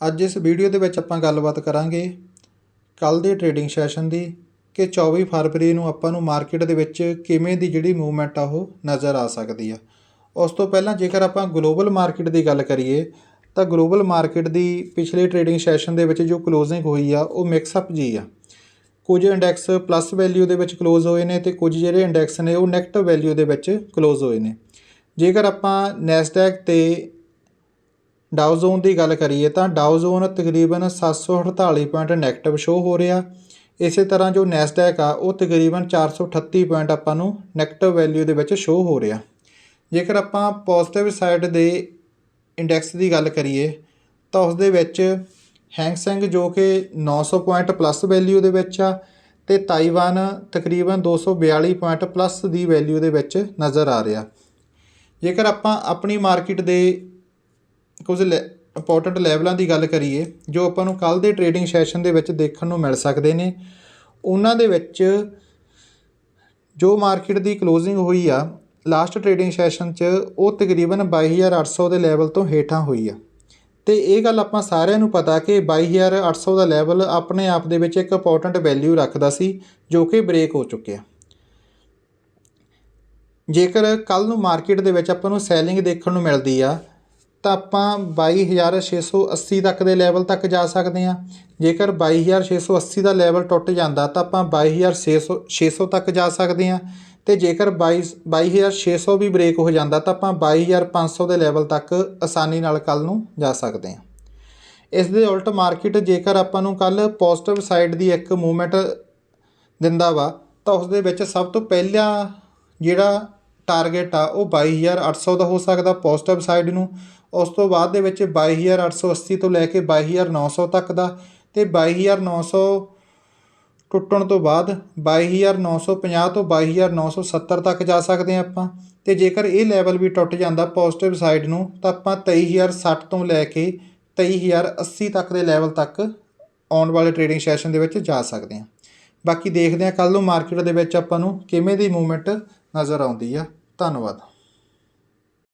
ਅੱਜ ਇਸ ਵੀਡੀਓ ਦੇ ਵਿੱਚ ਆਪਾਂ ਗੱਲਬਾਤ ਕਰਾਂਗੇ ਕੱਲ ਦੇ ਟ੍ਰੇਡਿੰਗ ਸੈਸ਼ਨ ਦੀ ਕਿ 24 ਫਰਵਰੀ ਨੂੰ ਆਪਾਂ ਨੂੰ ਮਾਰਕੀਟ ਦੇ ਵਿੱਚ ਕਿਵੇਂ ਦੀ ਜਿਹੜੀ ਮੂਵਮੈਂਟ ਆ ਉਹ ਨਜ਼ਰ ਆ ਸਕਦੀ ਆ। ਉਸ ਤੋਂ ਪਹਿਲਾਂ ਜੇਕਰ ਆਪਾਂ ਗਲੋਬਲ ਮਾਰਕੀਟ ਦੀ ਗੱਲ ਕਰੀਏ, ਤਾਂ ਗਲੋਬਲ ਮਾਰਕੀਟ ਦੀ ਪਿਛਲੇ ਟ੍ਰੇਡਿੰਗ ਸੈਸ਼ਨ ਦੇ ਵਿੱਚ ਜੋ ਕਲੋਜ਼ਿੰਗ ਹੋਈ ਆ, ਉਹ ਮਿਕਸ ਅਪ ਜੀ ਆ। ਕੁਝ ਇੰਡੈਕਸ ਪਲੱਸ ਵੈਲਿਊ ਦੇ ਵਿੱਚ ਕਲੋਜ਼ ਹੋਏ ਨੇ ਤੇ ਕੁਝ ਜਿਹੜੇ ਇੰਡੈਕਸ ਨੇ ਉਹ ਨੈਗੇਟਿਵ ਵੈਲਿਊ ਦੇ ਵਿੱਚ ਕਲੋਜ਼ ਹੋਏ ਨੇ। ਜੇਕਰ ਆਪਾਂ ਨੈਸਡੈਕ ਤੇ ਡਾਓ ਜ਼ੋਨ ਦੀ ਗੱਲ ਕਰੀਏ ਤਾਂ ਡਾਓ ਜ਼ੋਨ ਤਕਰੀਬਨ 748 ਪੁਆਇੰਟ ਨੈਗੇਟਿਵ ਸ਼ੋ ਹੋ ਰਿਹਾ। ਇਸੇ ਤਰ੍ਹਾਂ ਜੋ ਨੈਸਡੈਕ ਆ, ਉਹ ਤਕਰੀਬਨ 438 ਪੁਆਇੰਟ ਆਪਾਂ ਨੂੰ ਨੈਗੇਟਿਵ ਵੈਲਿਊ ਦੇ ਵਿੱਚ ਸ਼ੋ ਹੋ ਰਿਹਾ। ਜੇਕਰ ਆਪਾਂ ਪੋਜ਼ਿਟਿਵ ਸਾਈਡ ਦੇ ਇੰਡੈਕਸ ਦੀ ਗੱਲ ਕਰੀਏ, ਤਾਂ ਉਸ ਦੇ ਵਿੱਚ ਹੈਂਗਸੈਂਗ ਜੋ ਕਿ 900 ਪੁਆਇੰਟ ਪਲੱਸ ਵੈਲਿਊ ਦੇ ਵਿੱਚ ਆ ਤੇ ਤਾਈਵਾਨ ਤਕਰੀਬਨ 242 ਪੁਆਇੰਟ ਪਲੱਸ ਦੀ ਵੈਲਿਊ ਦੇ ਵਿੱਚ ਨਜ਼ਰ ਆ ਰਿਹਾ। ਜੇਕਰ ਆਪਾਂ ਆਪਣੀ ਮਾਰਕੀਟ ਦੇ ਕੁਝ ਇੰਪੋਰਟੈਂਟ ਲੈਵਲਾਂ ਦੀ ਗੱਲ ਕਰੀਏ, ਜੋ ਆਪਾਂ ਨੂੰ ਕੱਲ ਦੇ ਟ੍ਰੇਡਿੰਗ ਸੈਸ਼ਨ ਦੇ ਵਿੱਚ ਦੇਖਣ ਨੂੰ ਮਿਲ ਸਕਦੇ ਨੇ, ਉਹਨਾਂ ਦੇ ਵਿੱਚ ਜੋ ਮਾਰਕੀਟ ਦੀ ਕਲੋਜ਼ਿੰਗ ਹੋਈ ਆ ਲਾਸਟ ਟ੍ਰੇਡਿੰਗ ਸੈਸ਼ਨ 'ਚ ਉਹ ਤਕਰੀਬਨ 22800 ਦੇ ਲੈਵਲ ਤੋਂ ਹੇਠਾਂ ਹੋਈ ਆ। ਤੇ ਇਹ ਗੱਲ ਆਪਾਂ ਸਾਰਿਆਂ ਨੂੰ ਪਤਾ ਕਿ 22800 ਦਾ ਲੈਵਲ ਆਪਣੇ ਆਪ ਦੇ ਵਿੱਚ ਇੱਕ ਇੰਪੋਰਟੈਂਟ ਵੈਲਿਊ ਰੱਖਦਾ ਸੀ, ਜੋ ਕਿ ਬ੍ਰੇਕ ਹੋ ਚੁੱਕਿਆ। ਜੇਕਰ ਕੱਲ ਨੂੰ ਮਾਰਕੀਟ ਦੇ ਵਿੱਚ ਆਪਾਂ ਨੂੰ ਸੈਲਿੰਗ ਦੇਖਣ ਨੂੰ ਮਿਲਦੀ ਆ ਤਾਂ ਆਪਾਂ 22680 ਤੱਕ ਦੇ ਲੈਵਲ ਤੱਕ ਜਾ ਸਕਦੇ ਹਾਂ। ਜੇਕਰ 22680 ਦਾ ਲੈਵਲ ਟੁੱਟ ਜਾਂਦਾ ਤਾਂ ਆਪਾਂ 22600 600 ਤੱਕ ਜਾ ਸਕਦੇ ਹਾਂ। ਤੇ ਜੇਕਰ 22 22600 ਵੀ ਬ੍ਰੇਕ ਹੋ ਜਾਂਦਾ ਤਾਂ ਆਪਾਂ 22500 ਦੇ ਲੈਵਲ ਤੱਕ ਆਸਾਨੀ ਨਾਲ ਕੱਲ ਨੂੰ ਜਾ ਸਕਦੇ ਹਾਂ। ਇਸ ਦੇ ਉਲਟ ਮਾਰਕੀਟ ਜੇਕਰ ਆਪਾਂ ਨੂੰ ਕੱਲ ਪੋਜ਼ਿਟਿਵ ਸਾਈਡ ਦੀ ਇੱਕ ਮੂਵਮੈਂਟ ਦਿੰਦਾ ਵਾ ਤਾਂ ਉਸ ਦੇ ਵਿੱਚ ਸਭ ਤੋਂ ਪਹਿਲਾਂ ਜਿਹੜਾ ਟਾਰਗੇਟ ਆ, ਉਹ 22800 ਦਾ ਹੋ ਸਕਦਾ ਪੋਜ਼ਿਟਿਵ ਸਾਈਡ ਨੂੰ। ਉਸ ਤੋਂ ਬਾਅਦ ਦੇ ਵਿੱਚ 22880 ਤੋਂ ਲੈ ਕੇ 22900 ਤੱਕ ਦਾ ਤੇ 22900 ਟੁੱਟਣ ਤੋਂ ਬਾਅਦ 22950 ਤੋਂ 22970 ਤੱਕ ਜਾ ਸਕਦੇ ਹਾਂ ਆਪਾਂ। ਤੇ ਜੇਕਰ ਇਹ ਲੈਵਲ ਵੀ ਟੁੱਟ ਜਾਂਦਾ ਪੋਜ਼ਿਟਿਵ ਸਾਈਡ ਨੂੰ, ਤਾਂ ਆਪਾਂ 23060 ਤੋਂ ਲੈ ਕੇ 23080 ਤੱਕ ਦੇ ਲੈਵਲ ਤੱਕ ਆਉਣ ਵਾਲੇ ਟ੍ਰੇਡਿੰਗ ਸੈਸ਼ਨ ਦੇ ਵਿੱਚ ਜਾ ਸਕਦੇ ਹਾਂ। ਬਾਕੀ ਦੇਖਦੇ ਹਾਂ ਕੱਲ ਨੂੰ ਮਾਰਕੀਟ ਦੇ ਵਿੱਚ ਆਪਾਂ ਨੂੰ ਕਿਵੇਂ ਦੀ ਮੂਵਮੈਂਟ ਨਜ਼ਰ ਆਉਂਦੀ ਆ। ਧੰਨਵਾਦ।